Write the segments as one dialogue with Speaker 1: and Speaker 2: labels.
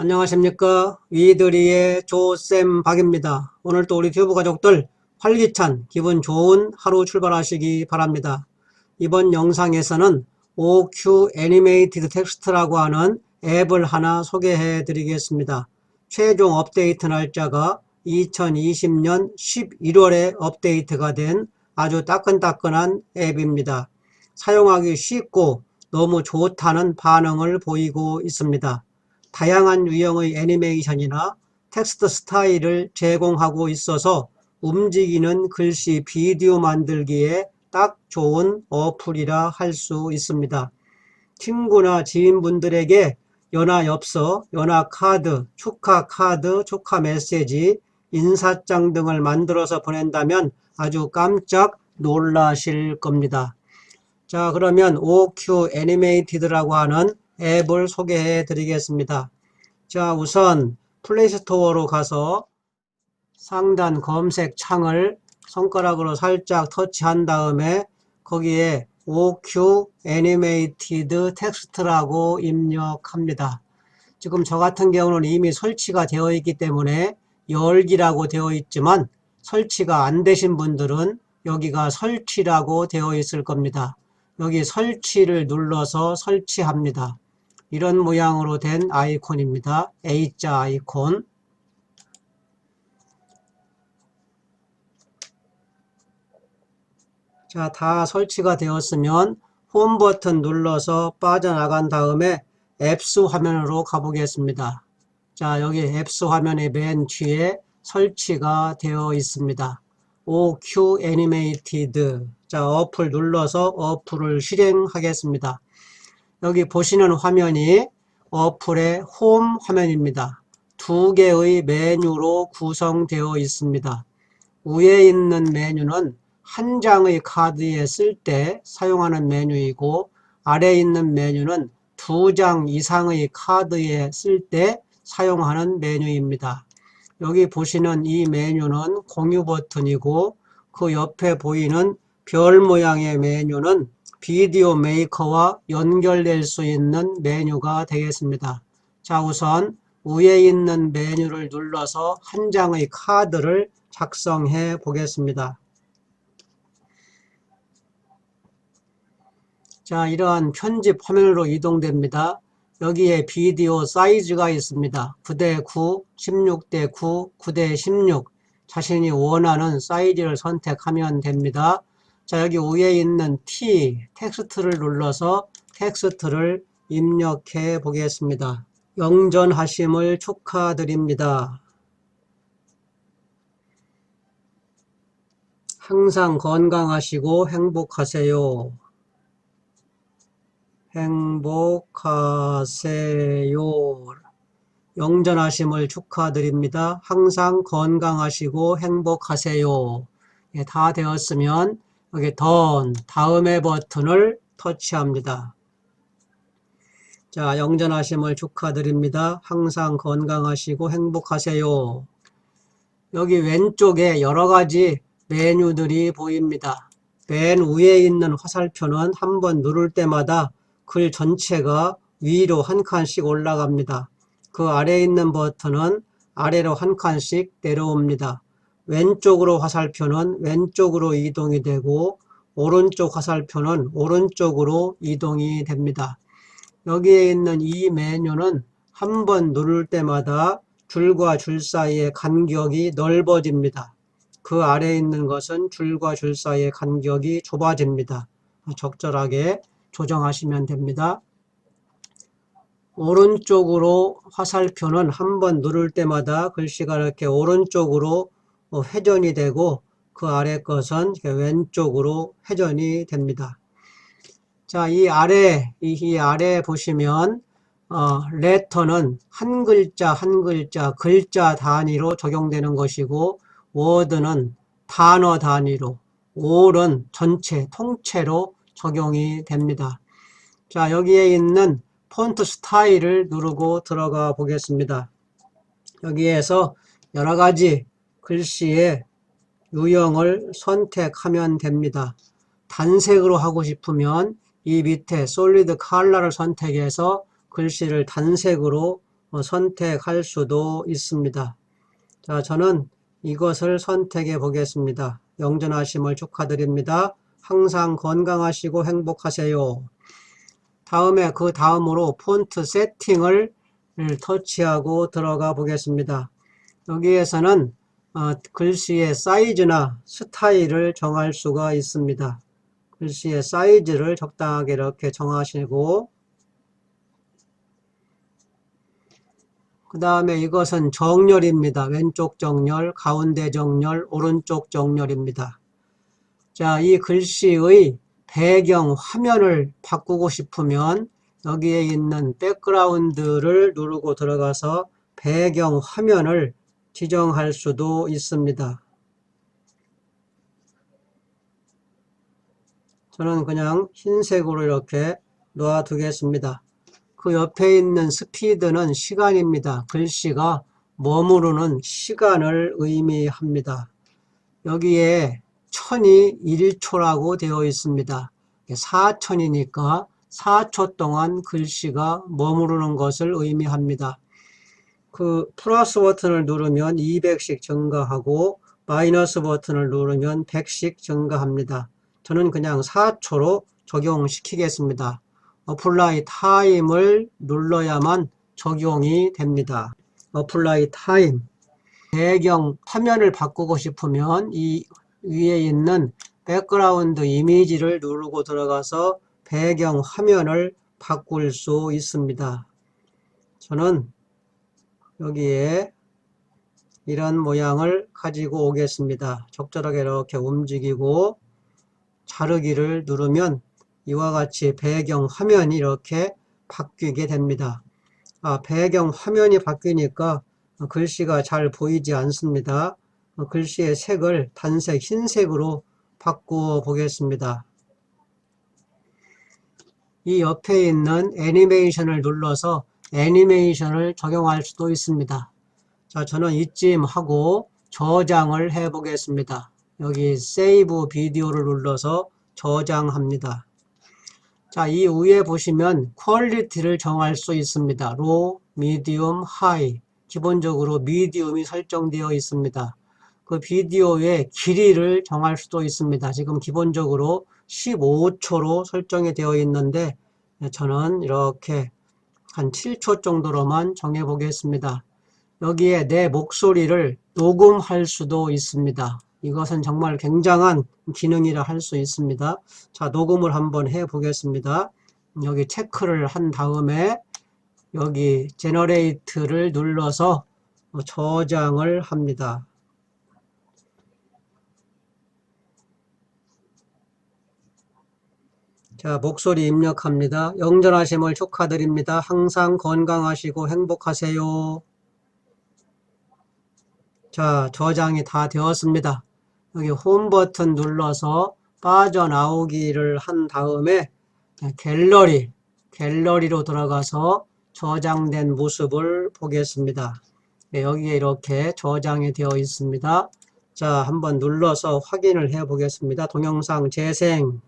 Speaker 1: 안녕하십니까 위드리의 조쌤 박입니다. 오늘 또 우리 튜브 가족들 활기찬 기분 좋은 하루 출발하시기 바랍니다. 이번 영상에서는 OQ 애니메이티드 텍스트라고 하는 앱을 하나 소개해 드리겠습니다. 최종 업데이트 날짜가 2020년 11월에 업데이트가 된 아주 따끈따끈한 앱입니다. 사용하기 쉽고 너무 좋다는 반응을 보이고 있습니다. 다양한 유형의 애니메이션이나 텍스트 스타일을 제공하고 있어서 움직이는 글씨 비디오 만들기에 딱 좋은 어플이라 할 수 있습니다. 친구나 지인분들에게 연하 엽서, 연하 카드, 축하 카드, 축하 메시지, 인사장 등을 만들어서 보낸다면 아주 깜짝 놀라실 겁니다. 자, 그러면 OQ 애니메이티드라고 하는 앱을 소개해 드리겠습니다. 자, 우선 플레이스토어로 가서 상단 검색 창을 손가락으로 살짝 터치한 다음에 거기에 OQ 애니메이티드 텍스트라고 입력합니다. 지금 저 같은 경우는 이미 설치가 되어 있기 때문에 열기라고 되어 있지만 설치가 안 되신 분들은 여기가 설치라고 되어 있을 겁니다. 여기 설치를 눌러서 설치합니다. 이런 모양으로 된 아이콘입니다. A자 아이콘. 자, 다 설치가 되었으면 홈 버튼 눌러서 빠져나간 다음에 앱스 화면으로 가보겠습니다. 자, 여기 앱스 화면의 맨 뒤에 설치가 되어 있습니다. OQ 애니메이티드. 자, 어플 눌러서 어플을 실행하겠습니다. 여기 보시는 화면이 어플의 홈 화면입니다. 두 개의 메뉴로 구성되어 있습니다. 위에 있는 메뉴는 한 장의 카드에 쓸 때 사용하는 메뉴이고 아래에 있는 메뉴는 두 장 이상의 카드에 쓸 때 사용하는 메뉴입니다. 여기 보시는 이 메뉴는 공유 버튼이고 그 옆에 보이는 별 모양의 메뉴는 비디오 메이커와 연결될 수 있는 메뉴가 되겠습니다. 자, 우선 위에 있는 메뉴를 눌러서 한 장의 카드를 작성해 보겠습니다. 자, 이러한 편집 화면으로 이동됩니다. 여기에 비디오 사이즈가 있습니다. 9대 9, 16대 9, 9대 16 자신이 원하는 사이즈를 선택하면 됩니다. 자, 여기 위에 있는 T, 텍스트를 눌러서 텍스트를 입력해 보겠습니다. 영전하심을 축하드립니다. 항상 건강하시고 행복하세요. 행복하세요. 영전하심을 축하드립니다. 항상 건강하시고 행복하세요. 예, 다 되었으면 여기 던 다음의 버튼을 터치합니다. 자, 영전하심을 축하드립니다. 항상 건강하시고 행복하세요. 여기 왼쪽에 여러 가지 메뉴들이 보입니다. 맨 위에 있는 화살표는 한 번 누를 때마다 글 전체가 위로 한 칸씩 올라갑니다. 그 아래에 있는 버튼은 아래로 한 칸씩 내려옵니다. 왼쪽으로 화살표는 왼쪽으로 이동이 되고 오른쪽 화살표는 오른쪽으로 이동이 됩니다. 여기에 있는 이 메뉴는 한 번 누를 때마다 줄과 줄 사이의 간격이 넓어집니다. 그 아래에 있는 것은 줄과 줄 사이의 간격이 좁아집니다. 적절하게 조정하시면 됩니다. 오른쪽으로 화살표는 한 번 누를 때마다 글씨가 이렇게 오른쪽으로 회전이 되고 그 아래 것은 왼쪽으로 회전이 됩니다. 자, 이 아래, 이, 이 아래 보시면 어, 레터는 한 글자 한 글자 글자 단위로 적용되는 것이고 워드는 단어 단위로 올은 전체 통째로 적용이 됩니다. 자, 여기에 있는 폰트 스타일을 누르고 들어가 보겠습니다. 여기에서 여러 가지 글씨의 유형을 선택하면 됩니다. 단색으로 하고 싶으면 이 밑에 솔리드 컬러를 선택해서 글씨를 단색으로 어, 선택할 수도 있습니다. 자, 저는 이것을 선택해 보겠습니다. 영전하심을 축하드립니다. 항상 건강하시고 행복하세요. 다음에 그 다음으로 폰트 세팅을 터치하고 들어가 보겠습니다. 여기에서는 어, 글씨의 사이즈나 스타일을 정할 수가 있습니다. 글씨의 사이즈를 적당하게 이렇게 정하시고 그 다음에 이것은 정렬입니다. 왼쪽 정렬, 가운데 정렬, 오른쪽 정렬입니다. 자, 이 글씨의 배경 화면을 바꾸고 싶으면 여기에 있는 백그라운드를 누르고 들어가서 배경 화면을 지정할 수도 있습니다. 저는 그냥 흰색으로 이렇게 놓아두겠습니다. 그 옆에 있는 스피드는 시간입니다. 글씨가 머무르는 시간을 의미합니다. 여기에 천이 1초라고 되어 있습니다. 4천이니까 4초 동안 글씨가 머무르는 것을 의미합니다. 그 플러스 버튼을 누르면 200씩 증가하고 마이너스 버튼을 누르면 100씩 증가합니다. 저는 그냥 4초로 적용시키겠습니다. 어플라이 타임을 눌러야만 적용이 됩니다. 어플라이 타임 배경 화면을 바꾸고 싶으면 이 위에 있는 백그라운드 이미지를 누르고 들어가서 배경 화면을 바꿀 수 있습니다. 저는 여기에 이런 모양을 가지고 오겠습니다. 적절하게 이렇게 움직이고 자르기를 누르면 이와 같이 배경 화면이 이렇게 바뀌게 됩니다. 아, 배경 화면이 바뀌니까 글씨가 잘 보이지 않습니다. 글씨의 색을 단색 흰색으로 바꾸어 보겠습니다. 이 옆에 있는 애니메이션을 눌러서 애니메이션을 적용할 수도 있습니다. 자, 저는 이쯤 하고 저장을 해 보겠습니다. 여기 세이브 비디오를 눌러서 저장합니다. 자, 이 위에 보시면 퀄리티를 정할 수 있습니다. 로, 미디움, 하이. 기본적으로 미디움이 설정되어 있습니다. 그 비디오의 길이를 정할 수도 있습니다. 지금 기본적으로 15초로 설정이 되어 있는데 저는 이렇게 한 7초 정도로만 정해 보겠습니다. 여기에 내 목소리를 녹음할 수도 있습니다. 이것은 정말 굉장한 기능이라 할 수 있습니다. 자, 녹음을 한번 해 보겠습니다. 여기 체크를 한 다음에 여기 제너레이트를 눌러서 저장을 합니다. 자, 목소리 입력합니다. 영전하심을 축하드립니다. 항상 건강하시고 행복하세요. 자, 저장이 다 되었습니다. 여기 홈 버튼 눌러서 빠져나오기를 한 다음에 갤러리, 갤러리로 들어가서 저장된 모습을 보겠습니다. 네, 여기에 이렇게 저장이 되어 있습니다. 자, 한번 눌러서 확인을 해 보겠습니다. 동영상 재생.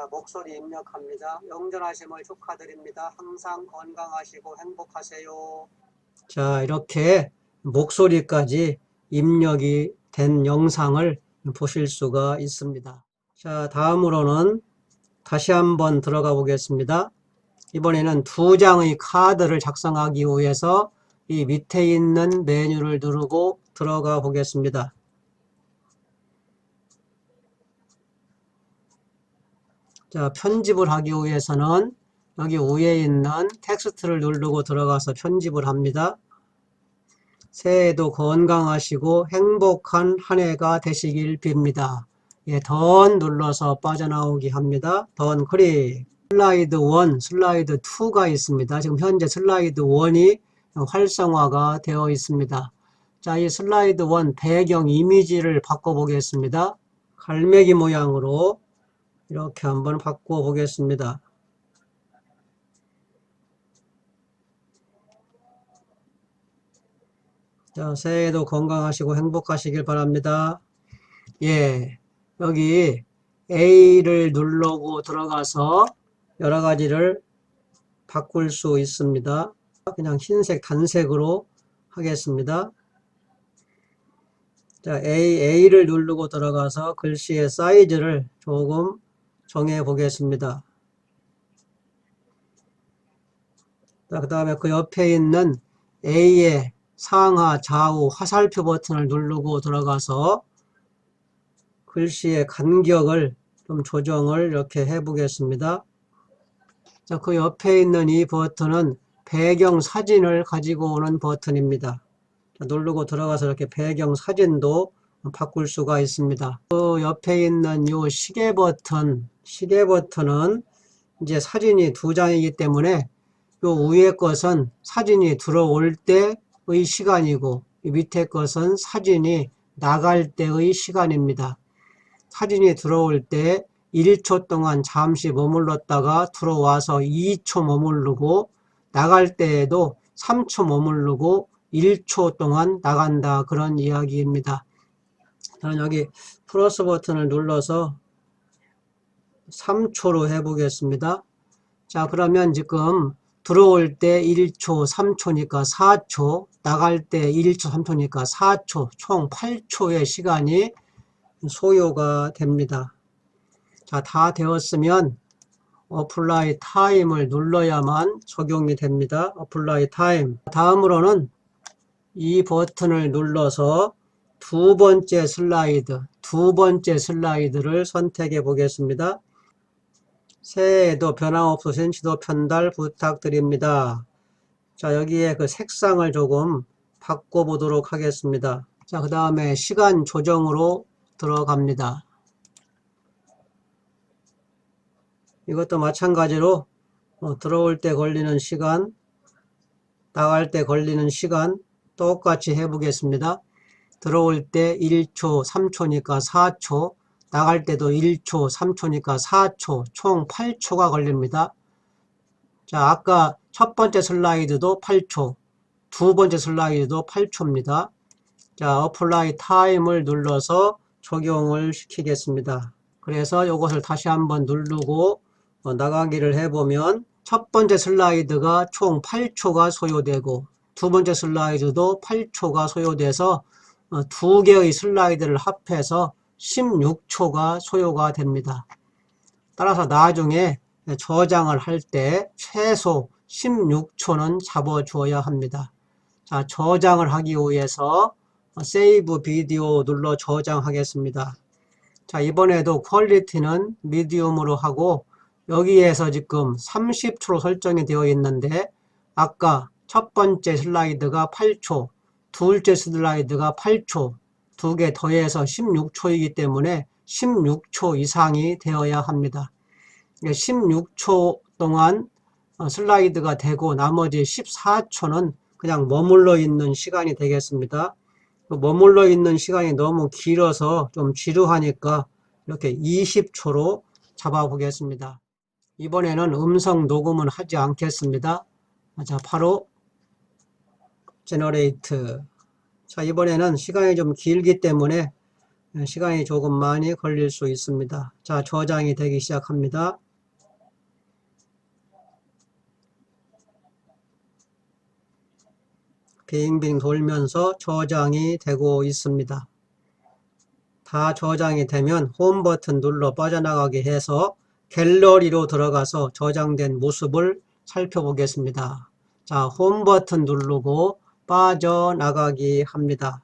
Speaker 1: 자, 목소리 입력합니다. 영전하심을 축하드립니다. 항상 건강하시고 행복하세요. 자, 이렇게 목소리까지 입력이 된 영상을 보실 수가 있습니다. 자, 다음으로는 다시 한번 들어가 보겠습니다. 이번에는 두 장의 카드를 작성하기 위해서 이 밑에 있는 메뉴를 누르고 들어가 보겠습니다. 자, 편집을 하기 위해서는 여기 위에 있는 텍스트를 누르고 들어가서 편집을 합니다. 새해도 건강하시고 행복한 한 해가 되시길 빕니다. 예, 던 눌러서 빠져나오기 합니다. 던 클릭. 슬라이드 1, 슬라이드 2가 있습니다. 지금 현재 슬라이드 1이 활성화가 되어 있습니다. 자, 이 슬라이드 1 배경 이미지를 바꿔보겠습니다. 갈매기 모양으로 이렇게 한번 바꿔 보겠습니다. 자, 새해도 건강하시고 행복하시길 바랍니다. 예, 여기 A를 누르고 들어가서 여러 가지를 바꿀 수 있습니다. 그냥 흰색 단색으로 하겠습니다. 자, A, A를 누르고 들어가서 글씨의 사이즈를 조금 정해 보겠습니다. 자, 그 다음에 그 옆에 있는 A의 상하, 좌우 화살표 버튼을 누르고 들어가서 글씨의 간격을 좀 조정을 이렇게 해 보겠습니다. 자, 그 옆에 있는 이 버튼은 배경 사진을 가지고 오는 버튼입니다. 자, 누르고 들어가서 이렇게 배경 사진도 바꿀 수가 있습니다. 그 옆에 있는 이 시계 버튼, 시계 버튼은 이제 사진이 두 장이기 때문에 요 위에 것은 사진이 들어올 때의 시간이고 이 밑에 것은 사진이 나갈 때의 시간입니다. 사진이 들어올 때 1초 동안 잠시 머물렀다가 들어와서 2초 머무르고 나갈 때에도 3초 머무르고 1초 동안 나간다 그런 이야기입니다. 저는 여기 플러스 버튼을 눌러서 3초로 해보겠습니다. 자 그러면 지금 들어올 때 1초, 3초니까 4초, 나갈 때 1초, 3초니까 4초, 총 8초의 시간이 소요가 됩니다. 자, 다 되었으면 어플라이 타임을 눌러야만 적용이 됩니다. 어플라이 타임. 다음으로는 이 버튼을 눌러서 두 번째 슬라이드, 두 번째 슬라이드를 선택해 보겠습니다. 새해에도 변함없으신 지도 편달 부탁드립니다. 자, 여기에 그 색상을 조금 바꿔보도록 하겠습니다. 자, 그 다음에 시간 조정으로 들어갑니다. 이것도 마찬가지로 어, 들어올 때 걸리는 시간, 나갈 때 걸리는 시간 똑같이 해보겠습니다. 들어올 때 1초, 3초니까 4초, 나갈 때도 1초, 3초니까 4초, 총 8초가 걸립니다. 자, 아까 첫 번째 슬라이드도 8초, 두 번째 슬라이드도 8초입니다. 자, 어플라이 타임을 눌러서 적용을 시키겠습니다. 그래서 이것을 다시 한번 누르고 어, 나가기를 해보면 첫 번째 슬라이드가 총 8초가 소요되고 두 번째 슬라이드도 8초가 소요돼서 어, 두 개의 슬라이드를 합해서 16초가 소요가 됩니다. 따라서 나중에 저장을 할 때 최소 16초는 잡아 주어야 합니다. 자, 저장을 하기 위해서 세이브 비디오 눌러 저장하겠습니다. 자, 이번에도 퀄리티는 미디움으로 하고 여기에서 지금 30초로 설정이 되어 있는데 아까 첫 번째 슬라이드가 8초, 둘째 슬라이드가 8초, 두 개 더해서 16초이기 때문에 16초 이상이 되어야 합니다. 16초 동안 어, 슬라이드가 되고 나머지 14초는 그냥 머물러 있는 시간이 되겠습니다. 그 머물러 있는 시간이 너무 길어서 좀 지루하니까 이렇게 20초로 잡아 보겠습니다. 이번에는 음성 녹음은 하지 않겠습니다. 자, 바로 제너레이트. 자, 이번에는 시간이 좀 길기 때문에 시간이 조금 많이 걸릴 수 있습니다. 자, 저장이 되기 시작합니다. 빙빙 돌면서 저장이 되고 있습니다. 다 저장이 되면 홈 버튼 눌러 빠져나가게 해서 갤러리로 들어가서 저장된 모습을 살펴보겠습니다. 자, 홈 버튼 누르고 빠져나가기 합니다.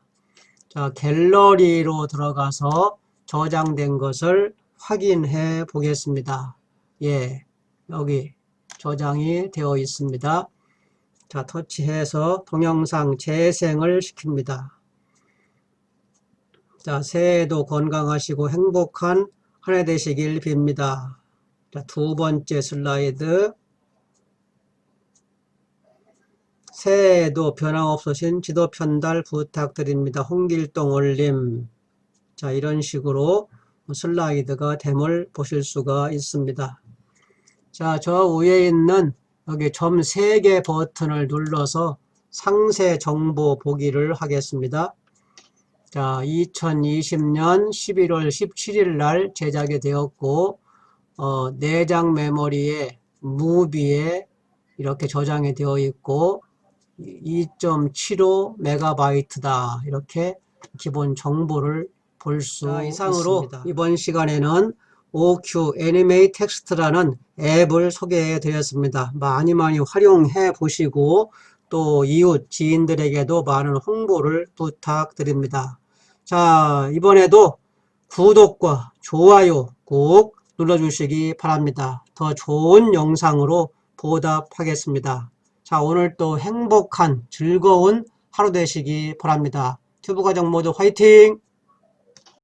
Speaker 1: 자, 갤러리로 들어가서 저장된 것을 확인해 보겠습니다. 예, 여기 저장이 되어 있습니다. 자, 터치해서 동영상 재생을 시킵니다. 자, 새해도 건강하시고 행복한 한 해 되시길 빕니다. 자, 두 번째 슬라이드. 새해에도 변함없으신 지도 편달 부탁드립니다. 홍길동 올림. 자, 이런 식으로 슬라이드가 됨을 보실 수가 있습니다. 자, 저 위에 있는 여기 점 3개 버튼을 눌러서 상세 정보 보기를 하겠습니다. 자, 2020년 11월 17일 날 제작이 되었고 어, 내장 메모리에 무비에 이렇게 저장이 되어 있고 2.75 메가바이트다. 이렇게 기본 정보를 볼 수 이상으로
Speaker 2: 있습니다.
Speaker 1: 이번 시간에는 OQ 애니메이 텍스트라는 앱을 소개해 드렸습니다. 많이 많이 활용해 보시고 또 이웃 지인들에게도 많은 홍보를 부탁드립니다. 자, 이번에도 구독과 좋아요 꼭 눌러주시기 바랍니다. 더 좋은 영상으로 보답하겠습니다. 자, 오늘 또 행복한 즐거운 하루 되시기 바랍니다. 튜브 가족 모두 화이팅!